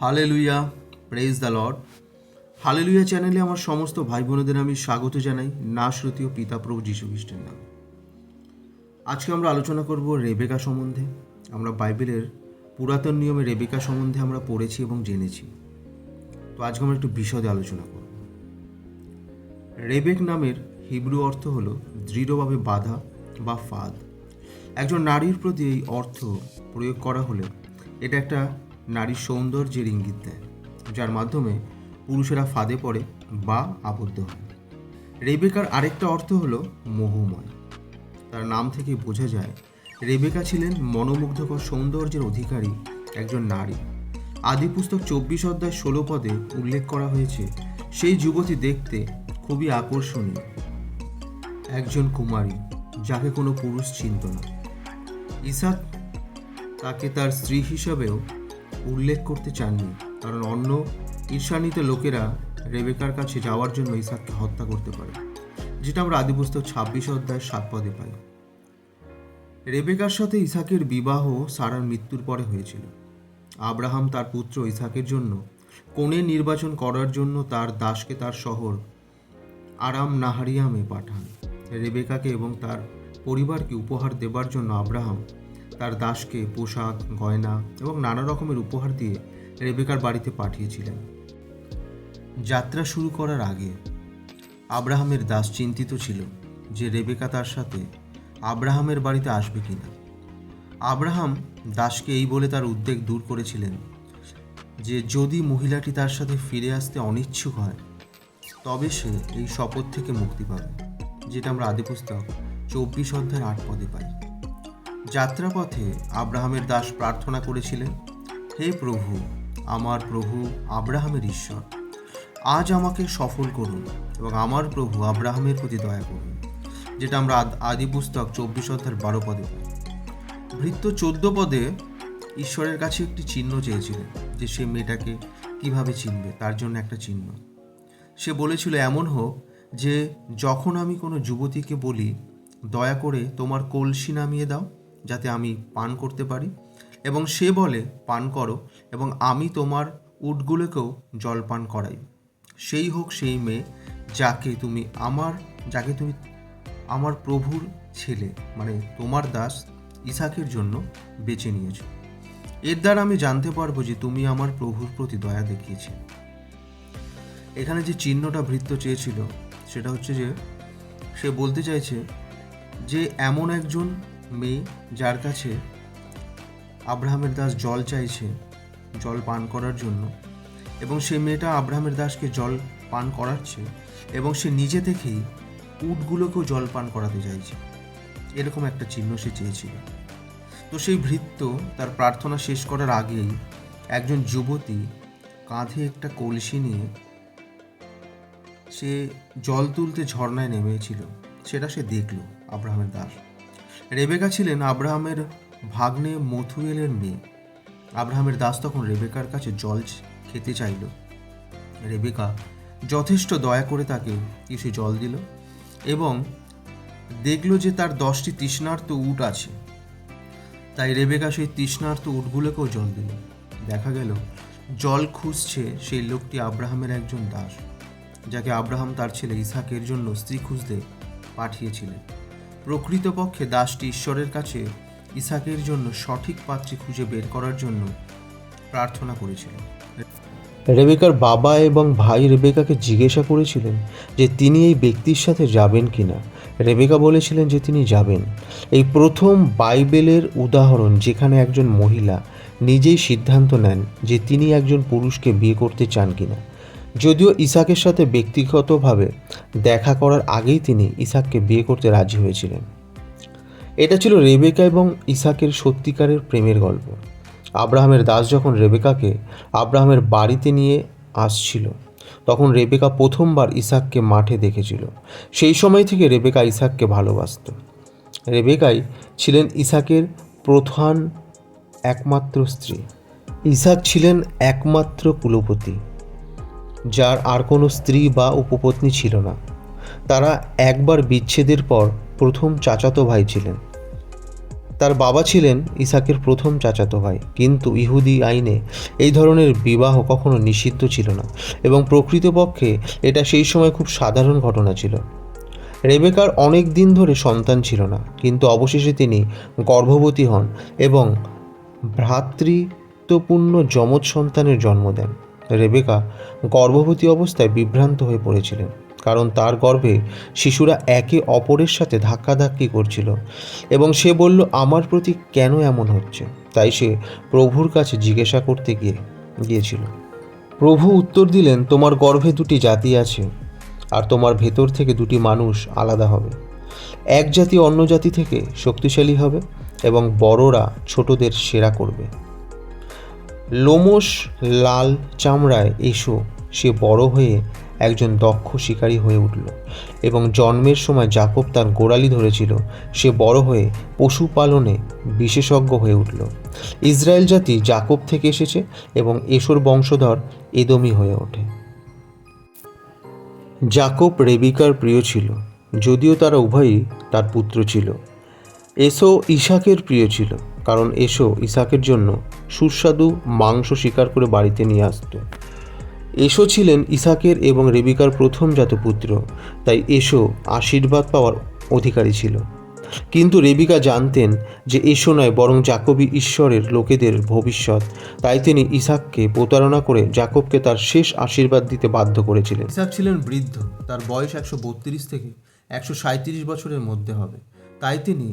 Hallelujah praise the Lord hallelujah চ্যানেলে আমার সমস্ত ভাই বোনেদের আমি স্বাগত জানাই নাশ্রুতি ও পিতা প্রভু যীশু খ্রিস্টের নাম। আজকে আমরা আলোচনা করব রেবেকা সম্বন্ধে। আমরা বাইবেলের পুরাতন নিয়মে রেবেকা সম্বন্ধে আমরা পড়েছি এবং জেনেছি। তো আজকে আমরা একটু বিশদে আলোচনা করব। রেবেক নামের হিব্রু অর্থ হল দৃঢ়ভাবে বাধা বা ফাঁদ। একজন নারীর প্রতি এই অর্থ প্রয়োগ করা হলে এটা একটা নারীর সৌন্দর্যের ইঙ্গিত দেয়, যার মাধ্যমে পুরুষেরা ফাঁদে পড়ে বা আবদ্ধ হয় রেবেকার আরেকটা অর্থ হলো মোহময়। তার নাম থেকে বোঝা যায়, রেবেকা ছিলেন মনোমুগ্ধকর সৌন্দর্যের অধিকারী একজন নারী। আদি পুস্তক চব্বিশ অধ্যায় ষোলো পদে উল্লেখ করা হয়েছে, সেই যুবতী দেখতে খুবই আকর্ষণীয়। একজন কুমারী, যাকে কোনো পুরুষ চিনত না। ইসাক তাকে তার স্ত্রী হিসাবেও উল্লেখ করতে চাননি। কারণ অন্য ঈর্ষান্বিত লোকেরা রেবেকার কাছে যাওয়ার জন্য ইসাককে হত্যা করতে পারে, যেটা আমরা আদিপুস্তক ছাব্বিশ অধ্যায় সাত পদে পাই। রেবেকার সাথে ইসাকের বিবাহ সারার মৃত্যুর পরে হয়েছিল। আব্রাহাম তার পুত্র ইসাকের জন্য কোণে নির্বাচন করার জন্য তার দাসকে তার শহর আরাম নাহারিয়ামে পাঠান। রেবেকাকে এবং তার পরিবারকে উপহার দেবার জন্য আব্রাহাম তার দাসকে পোশাক, গয়না এবং নানা রকমের উপহার দিয়ে রেবেকার বাড়িতে পাঠিয়েছিলেন। যাত্রা শুরু করার আগে আব্রাহামের দাস চিন্তিত ছিল যে রেবেকা তার সাথে আব্রাহামের বাড়িতে আসবে কিনা। আব্রাহাম দাসকে এই বলে তার উদ্বেগ দূর করেছিলেন যে যদি মহিলাটি তার সাথে ফিরে আসতে অনিচ্ছুক হয়, তবে সে এই শপথ থেকে মুক্তি পাবে, যেটা আমরা আদিপুস্তক চব্বিশ অধ্যায়ের আট পদে পাই। যাত্রাপথে আব্রাহামের দাস প্রার্থনা করেছিলেন, হে প্রভু, আমার প্রভু আব্রাহামের ঈশ্বর, আজ আমাকে সফল করুন এবং আমার প্রভু আব্রাহামের প্রতি দয়া করুন। যেটা আমরা আদ- পুস্তক চব্বিশ অধ্যায়ের বারো পদে পাই ভৃত্য চোদ্দ পদে ঈশ্বরের কাছে একটি চিহ্ন চেয়েছিলেন যে সে মেয়েটাকে কীভাবে চিনবে, তার জন্য একটা চিহ্ন। সে বলেছিল, এমন হোক যে যখন আমি কোনো যুবতীকে বলি, দয়া করে তোমার কলসি নামিয়ে দাও যাতে আমি পান করতে পারি। এবং সে বলে, পান করো এবং আমি তোমার উটগুলোকেও জল পান করাই। সেই হোক সেই মেয়ে যাকে তুমি আমার, যাকে তুমি আমার প্রভুর ছেলে মানে তোমার দাস ইসাকের জন্য বেছে নিয়েছো। এর দ্বারা আমি জানতে পারব যে তুমি আমার প্রভুর প্রতি দয়া দেখিয়েছে এখানে যে চিহ্নটা ভৃত্য চেয়েছিল, সেটা হচ্ছে যে, সে বলতে চাইছে যে, এমন একজন মেয়ে যার কাছে আব্রাহামের দাস জল চাইছে, জল পান করার জন্য। এবং সে মেয়েটা আব্রাহামের দাসকে জল পান করাচ্ছে এবং সে নিজে থেকেই উটগুলোকেও জল পান করাতে চাইছে। এরকম একটা চিহ্ন সে চেয়েছিল। তো সেই ভৃত্য তার প্রার্থনা শেষ করার আগেই একজন যুবতী কাঁধে একটা কলসি নিয়ে সে জল তুলতে ঝর্ণায় নেমেছিল। সেটা সে দেখল আব্রাহামের দাস। রেবেকা ছিলেন আব্রাহামের ভাগ্নে মথুয়েলের মেয়ে। আব্রাহামের দাস তখন রেবেকার কাছে জল খেতে চাইল। রেবেকা যথেষ্ট দয়া করে তাকে কিছু জল দিল এবং দেখল যে তার দশটি তৃষ্ণার্ত উট আছে। তাই রেবেকা সেই তৃষ্ণার্ত উটগুলোকেও জল দিল। দেখা গেল জল খুঁজছে সেই লোকটি আব্রাহামের একজন দাস, যাকে আব্রাহাম তার ছেলে ইসাকের জন্য স্ত্রী খুঁজতে পাঠিয়েছিলেন। প্রকৃতপক্ষে দাসটি ঈশ্বরের কাছে ইসাকের জন্য সঠিক পাত্রী খুঁজে বের করার জন্য প্রার্থনা করেছিল রেবেকার বাবা এবং ভাই রেবেকাকে জিজ্ঞাসা করেছিলেন যে তিনি এই ব্যক্তির সাথে যাবেন কিনা। রেবেকা বলেছিলেন যে তিনি যাবেন। এই প্রথম বাইবেলের উদাহরণ যেখানে একজন মহিলা নিজেই সিদ্ধান্ত নেন যে তিনি একজন পুরুষকে বিয়ে করতে চান কিনা। যদিও ইসাকের সাথে ব্যক্তিগতভাবে দেখা করার আগেই তিনি ইসাককে বিয়ে করতে রাজি হয়েছিলেন। এটা ছিল রেবেকা এবং ইসাকের সত্যিকারের প্রেমের গল্প। আব্রাহামের দাস যখন রেবেকাকে আব্রাহামের বাড়িতে নিয়ে আসছিল, তখন রেবেকা প্রথমবার ইসাককে মাঠে দেখেছিল। সেই সময় থেকে রেবেকা ইসাককে ভালোবাসত। রেবেকাই ছিলেন ইসাকের প্রধান একমাত্র স্ত্রী। ইসাক ছিলেন একমাত্র কুলপতি। যার আর কোনো স্ত্রী বা উপপত্নী ছিল না। তারা একবার বিচ্ছেদের পর প্রথম চাচাতো ভাই ছিলেন। তার বাবা ছিলেন ইসাকের প্রথম চাচাতো ভাই, কিন্তু ইহুদি আইনে এই ধরনের বিবাহ কখনো নিষিদ্ধ ছিল না এবং প্রকৃতপক্ষে এটা সেই সময় খুব সাধারণ ঘটনা ছিল। রেবেকার অনেক দিন ধরে সন্তান ছিল না, কিন্তু অবশেষে তিনি গর্ভবতী হন এবং ভ্রাতৃত্বপূর্ণ যমজ সন্তানের জন্ম দেন। রেবেকা গর্ভবতী অবস্থায় বিভ্রান্ত হয়ে পড়েছিলেন, কারণ তার গর্ভে শিশুরা একে অপরের সাথে ধাক্কাধাক্কি করছিল এবং সে বলল, আমার প্রতি কেন এমন হচ্ছে? তাই সে প্রভুর কাছে জিজ্ঞাসা করতে গিয়ে, গিয়েছিল, প্রভু উত্তর দিলেন, তোমার গর্ভে দুটি জাতি আছে আর তোমার ভেতর থেকে দুটি মানুষ আলাদা হবে। এক জাতি অন্য জাতি থেকে শক্তিশালী হবে এবং বড়রা ছোটদের সেরা করবে। লোমশ লাল চামড়ায় এসো। সে বড় হয়ে একজন দক্ষ শিকারী হয়ে উঠল এবং জন্মের সময় জাকব তার গোড়ালি ধরেছিল। সে বড় হয়ে পশুপালনে বিশেষজ্ঞ হয়ে উঠল। ইসরায়েল জাতি জাকব থেকে এসেছে এবং এসোর বংশধর এদমি হয়ে ওঠে। জাকব রেবিকার প্রিয় ছিল, যদিও তারা উভয়ই তার পুত্র ছিল। এসো ইশাকের প্রিয় ছিল। কারণ এসো ইসাকের জন্য সুস্বাদু মাংস শিকার করে বাড়িতে নিয়ে আসতো। এসো ছিলেন ইসাকের এবং রেবিকার প্রথম জাত পুত্র তাই এসো আশীর্বাদ পাওয়ার অধিকারী ছিল। কিন্তু রেবিকা জানতেন যে এসো নয় বরং জাকবি ঈশ্বরের লোকেদের ভবিষ্যৎ, তাই তিনি ইসাককে প্রতারণা করে জাকবকে তার শেষ আশীর্বাদ দিতে বাধ্য করেছিলেন। ইসাক ছিলেন বৃদ্ধ, তার বয়স একশো বত্রিশ থেকে একশো সাঁত্রিশ বছরের মধ্যে হবে। তাই তিনি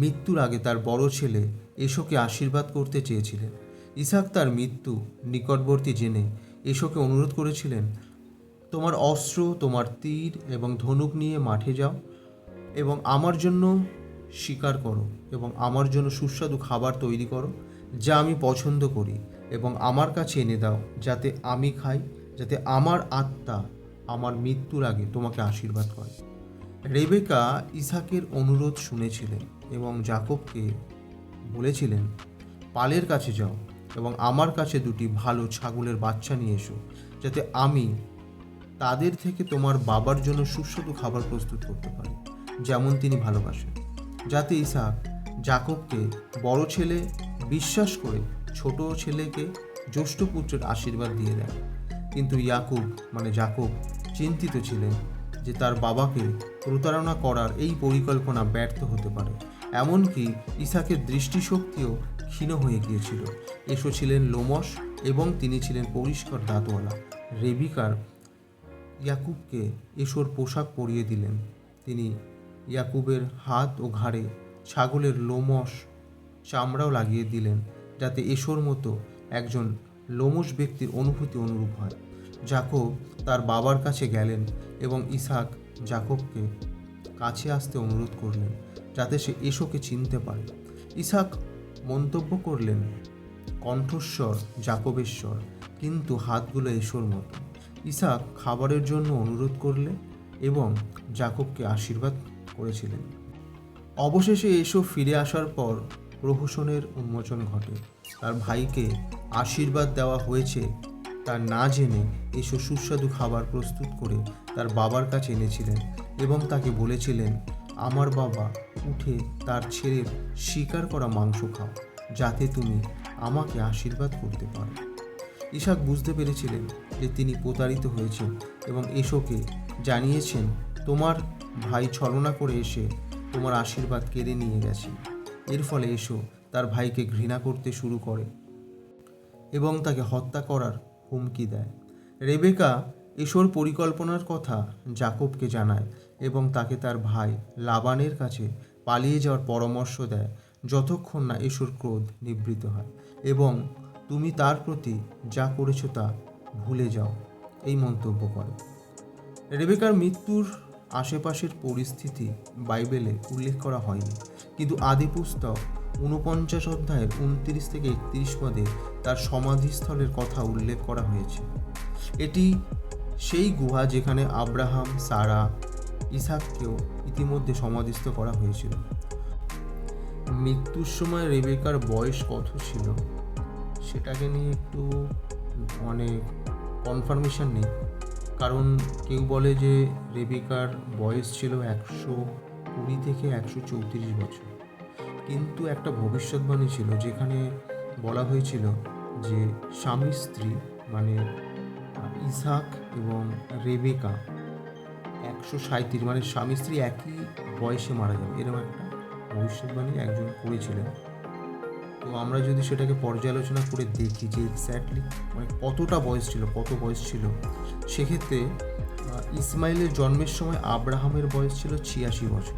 মৃত্যুর আগে তার বড় ছেলে এশোকে আশীর্বাদ করতে চেয়েছিলেন। ইসাক তার মৃত্যু নিকটবর্তী জেনে এশোকে অনুরোধ করেছিলেন, তোমার অস্ত্র, তোমার তীর এবং ধনুক নিয়ে মাঠে যাও এবং আমার জন্য শিকার করো এবং আমার জন্য সুস্বাদু খাবার তৈরি করো, যা আমি পছন্দ করি এবং আমার কাছে এনে দাও, যাতে আমি খাই, যাতে আমার আত্মা আমার মৃত্যুর আগে তোমাকে আশীর্বাদ করে। রেবেকা ইসাকের অনুরোধ শুনেছিলেন এবং জাকবকে বলেছিলেন, পালের কাছে যাও এবং আমার কাছে দুটি ভালো ছাগলের বাচ্চা নিয়ে এসো, যাতে আমি তাদের থেকে তোমার বাবার জন্য সুস্বাদু খাবার প্রস্তুত করতে পারি, যেমন তিনি ভালোবাসেন। যাতে ইসাক জাকবকে বড় ছেলে বিশ্বাস করে ছোট ছেলেকে জ্যৈষ্ঠ পুত্রের আশীর্বাদ দিয়ে দেন কিন্তু ইয়াকুব মানে জাকব, চিন্তিত ছিলেন যে তার বাবাকে প্রতারণা করার এই পরিকল্পনা ব্যর্থ হতে পারে। এমনকি ইসাকের দৃষ্টিশক্তিও ক্ষীণ হয়ে গিয়েছিল। এসো ছিলেন লোমস এবং তিনি ছিলেন পরিষ্কার দাঁতওয়ালা। রেবিকার ইয়াকুবকে এসোর পোশাক পরিয়ে দিলেন। তিনি ইয়াকুবের হাত ও ঘাড়ে ছাগলের লোমস চামড়াও লাগিয়ে দিলেন যাতে এসোর মতো একজন লোমস ব্যক্তির অনুভূতি অনুরূপ হয়। জাকব তার বাবার কাছে গেলেন এবং ইসাক জাকবকে কাছে আসতে অনুরোধ করলেন। যাতে সে এসোকে চিনতে পারে। ইসাক মন্তব্য করলেন, কণ্ঠস্বর জাকবেশ্বর কিন্তু হাতগুলো এসোর মতো। ইসাক খাবারের জন্য অনুরোধ করলে এবং জাকবকে আশীর্বাদ করেছিলেন। অবশেষে এসো ফিরে আসার পর প্রহসনের উন্মোচন ঘটে। তার ভাইকে আশীর্বাদ দেওয়া হয়েছে তার না জেনে এসো সুস্বাদু খাবার প্রস্তুত করে তার বাবার কাছে এনেছিলেন এবং তাকে বলেছিলেন, আমার বাবা উঠে তার ছেলের শিকার করা মাংস খাও, যাতে তুমি আমাকে আশীর্বাদ করতে পারো। ইসাক বুঝতে পেরেছিলেন যে তিনি প্রতারিত হয়েছেন এবং এসোকে জানিয়েছেন, তোমার ভাই ছলনা করে এসে তোমার আশীর্বাদ কেড়ে নিয়ে গেছে। এর ফলে এসো তার ভাইকে ঘৃণা করতে শুরু করে এবং তাকে হত্যা করার হুমকি দেয়। রেবেকা এসোর পরিকল্পনার কথা জাকবকে জানায় এবং তাকে তার ভাই লাবানের কাছে পালিয়ে যাওয়ার পরামর্শ দেয় যতক্ষণ না এসোর ক্রোধ নিবৃত হয় এবং তুমি তার প্রতি যা করেছ তা ভুলে যাও। এই মন্তব্য করে। রেবেকার মৃত্যুর আশেপাশের পরিস্থিতি বাইবেলে উল্লেখ করা হয়নি। কিন্তু আদি পুস্তক ঊনপঞ্চাশ অধ্যায়ের উনত্রিশ থেকে একত্রিশ পদে তার সমাধিস্থলের কথা উল্লেখ করা হয়েছে। এটি সেই গুহা যেখানে আব্রাহাম, সারা, ইসাককেও ইতিমধ্যে সমাধিস্থ করা হয়েছিল। মৃত্যুর সময় রেবেকার বয়স কত ছিল? সেটাকে নিয়ে একটু মানে কনফার্মেশন নেই। কারণ কেউ বলে যে রেবিকার বয়স ছিল একশো কুড়ি থেকে একশো চৌত্রিশ বছর। কিন্তু একটা ভবিষ্যৎবাণী ছিল যেখানে বলা হয়েছিল যে স্বামী স্ত্রী মানে ইসাক এবং রেবেকা একশো সাঁত্রিশ মানে স্বামী স্ত্রী একই বয়সে মারা যাবে। এরকম একটা ভবিষ্যৎবাণী একজন করেছিলেন। তো আমরা যদি সেটাকে পর্যালোচনা করে দেখি যে এক্স্যাক্টলি মানে কতটা বয়স ছিল, কত বয়স ছিল, সেক্ষেত্রে ইসমাইলের জন্মের সময় আব্রাহামের বয়স ছিল ছিয়াশি বছর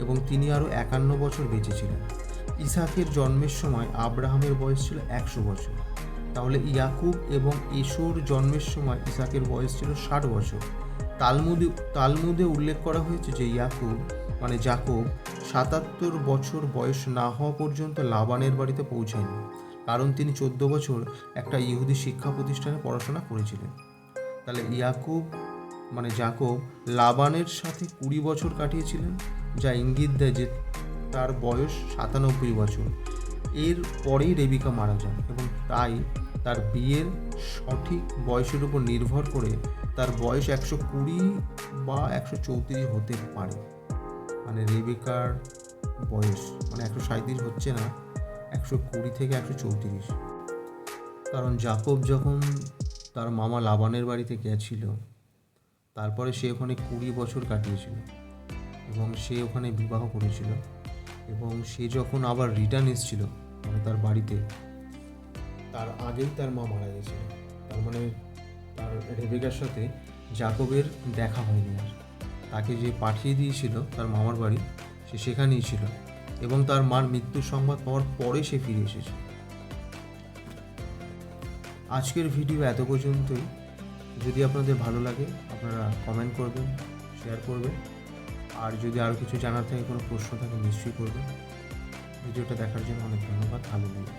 এবং তিনি আরও একান্ন বছর বেঁচে ছিলেন। ইসাকের জন্মের সময় আব্রাহামের বয়স ছিল একশো বছর। তাহলে ইয়াকুব এবং এশোর জন্মের সময় ইসাকের বয়স ছিল ষাট বছর। তালমুদে তালমুদে উল্লেখ করা হয়েছে যে ইয়াকুব মানে জাকব, সাতাত্তর বছর বয়স না হওয়া পর্যন্ত লাবানের বাড়িতে পৌঁছায়নি কারণ তিনি চোদ্দ বছর একটা ইহুদি শিক্ষা প্রতিষ্ঠানে পড়াশোনা করেছিলেন। তাহলে ইয়াকুব মানে জাকব, লাবানের সাথে কুড়ি বছর কাটিয়েছিলেন, যা ইঙ্গিত দেয় যে তার বয়স সাতানব্বই বছর। এর পরেই রেবিকা মারা যান এবং তাই তার বিয়ের সঠিক বয়সের উপর নির্ভর করে তার বয়স একশো কুড়ি বা একশো চৌত্রিশ হতে পারে। মানে রেবিকার বয়স মানে একশো সাঁত্রিশ হচ্ছে না, একশো কুড়ি থেকে একশো চৌত্রিশ। কারণ জাকব যখন তার মামা লাবানের বাড়িতে গেছিল, তারপরে সে ওখানে কুড়ি বছর কাটিয়েছিল এবং সে ওখানে বিবাহ করেছিল এবং সে যখন আবার রিটার্ন এসেছিল মানে তার বাড়িতে, তার আগেই তার মা মারা গেছিল। তার মানে তার রেবেকার সাথে জাকবের দেখা হয়নি আর। তাকে যে পাঠিয়ে দিয়েছিল তার মামার বাড়ি, সে সেখানেই ছিল এবং তার মার মৃত্যুর সংবাদ পাওয়ার পরে সে ফিরে এসেছে। আজকের ভিডিও এত পর্যন্তই। যদি আপনাদের ভালো লাগে, আপনারা কমেন্ট করবেন শেয়ার করবেন। আর যদি আরও কিছু জানার থাকে, কোনো প্রশ্ন থাকে, নিশ্চয়ই করবেন। ভিডিওটা দেখার জন্য অনেক ধন্যবাদ। ভালো লাগে